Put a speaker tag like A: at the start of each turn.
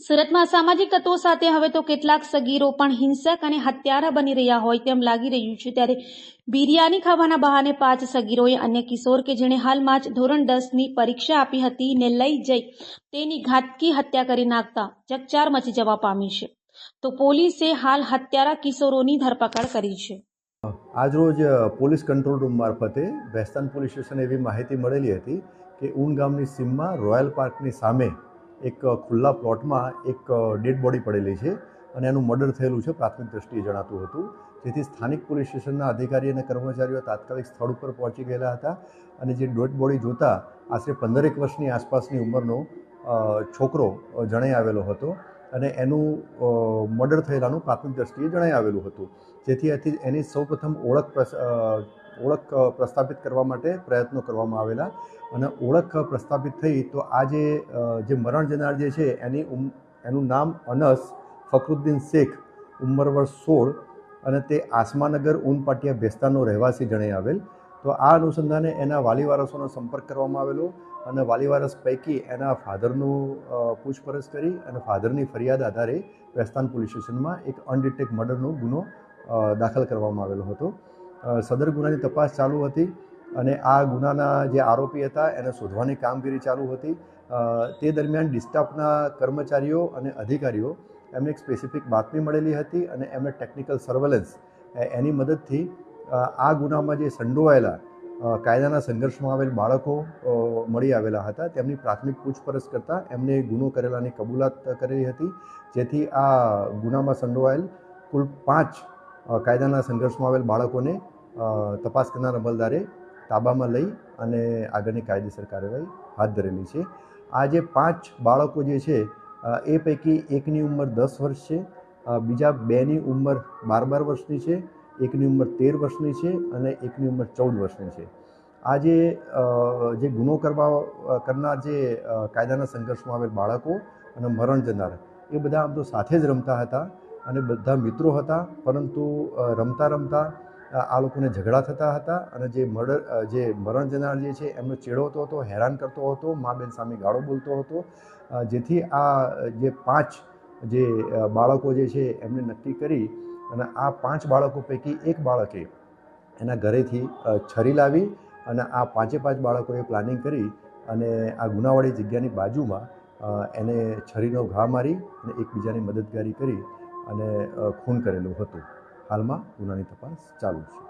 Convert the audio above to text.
A: સુરતમાં સામાજિક તત્વો સાથે હવે તો કેટલાક સગીરો પણ હિંસક અને હત્યારા બની રહ્યા હોય તેમ લાગી રહ્યું છે. ત્યારે બિરયાની ખાવાના બહાને પાંચ સગીરોએ અન્ય કિશોર કે જેણે હાલમાં જ ધોરણ દસની પરીક્ષા આપી હતી ને લઈ જઈ તેની ઘાતકી હત્યા કરી નાખતા ચકચાર મચી જવા પામી છે. તો પોલીસે હાલ હત્યારા કિશોરોની ધરપકડ કરી છે.
B: આજરોજ પોલીસ કંટ્રોલ રૂમ મારફતે વેસ્તાન પોલીસ સ્ટેશન એવી માહિતી મળેલી હતી કે ઊન ગામની સીમમાં રોયલ પાર્કની સામે એક ખુલ્લા પ્લોટમાં એક ડેડ બોડી પડેલી છે અને એનું મર્ડર થયેલું છે પ્રાથમિક દ્રષ્ટિએ જણાતું હતું. જેથી સ્થાનિક પોલીસ સ્ટેશનના અધિકારી અને કર્મચારીઓ તાત્કાલિક સ્થળ ઉપર પહોંચી ગયેલા હતા અને જે ડેડ બોડી જોતા આશરે પંદરેક વર્ષની આસપાસની ઉંમરનો છોકરો જણાઈ આવેલો હતો. અને એનું મર્ડર થયેલાનું પ્રાથમિક દ્રષ્ટિએ જણાઈ આવેલું હતું. જેથી આથી એની સૌપ્રથમ ઓળખ ઓળખ પ્રસ્થાપિત કરવા માટે પ્રયત્નો કરવામાં આવેલા. અને ઓળખ પ્રસ્થાપિત થઈ તો આ જે જે મરણ જનાર જે છે એની ઉમ, એનું નામ અનસ ફખરુદ્દીન શેખ ઉંમર વર્ષ સોળ અને તે આસમાનગર ઊન પાટિયા ભેસ્તાનનો રહેવાસી જણાઈ આવેલ. તો આ અનુસંધાને એના વાલી વારસોનો સંપર્ક કરવામાં આવેલો અને વાલી વારસ પૈકી એના ફાધરનું પૂછપરછ કરી અને ફાધરની ફરિયાદ આધારે વેસ્તાન પોલીસ સ્ટેશનમાં એક અનડિટેક મર્ડરનો ગુનો દાખલ કરવામાં આવેલો હતો. સદર ગુનાની તપાસ ચાલુ હતી અને આ ગુનાના જે આરોપી હતા એને શોધવાની કામગીરી ચાલુ હતી. તે દરમિયાન ડિસ્ટાફના કર્મચારીઓ અને અધિકારીઓ એમને એક સ્પેસિફિક બાતમી મળેલી હતી અને એમને ટેકનિકલ સર્વેલન્સ એની મદદથી આ ગુનામાં જે સંડોવાયેલા કાયદાના સંઘર્ષમાં આવેલ બાળકો મળી આવેલા હતા, તેમની પ્રાથમિક પૂછપરછ કરતાં એમને ગુનો કરેલાની કબૂલાત કરેલી હતી, જેથી આ ગુનામાં સંડોવાયેલ કુલ પાંચ કાયદાના સંઘર્ષમાં આવેલ બાળકોને તપાસ કરનાર અમલદારે તાબામાં લઈ અને આગળની કાયદેસર કાર્યવાહી હાથ ધરેલી છે. આ જે પાંચ બાળકો જે છે એ પૈકી એકની ઉંમર દસ વર્ષ છે બીજા બેની ઉંમર બાર બાર વર્ષની છે એકની ઉંમર તેર વર્ષની છે અને એકની ઉંમર ચૌદ વર્ષની છે. આ જે જે ગુનો કરવા કરનાર જે કાયદાના સંઘર્ષમાં આવેલ બાળકો અને મરણ જનાર, એ બધા આમ તો સાથે જ રમતા હતા અને બધા મિત્રો હતા, પરંતુ રમતા રમતા આ લોકોને ઝઘડા થતા હતા અને જે મર્ડર જે મરણ જનાર જે છે એમનો ચેડવતો હતો હેરાન કરતો હતો, મા બેન સામે ગાળો બોલતો હતો જેથી આ જે પાંચ, જે બાળકો જે છે એમને નક્કી કરી અને આ પાંચ બાળકો પૈકી એક બાળકે એના ઘરેથી છરી લાવી અને આ પાંચે પાંચ બાળકોએ પ્લાનિંગ કરી અને આ ગુનાવાળી જગ્યાની બાજુમાં એને છરીનો ઘા મારી અને એકબીજાની મદદગારી કરી અને ખૂન કરેલું હતું. હાલમાં ગુનાની તપાસ ચાલુ છે.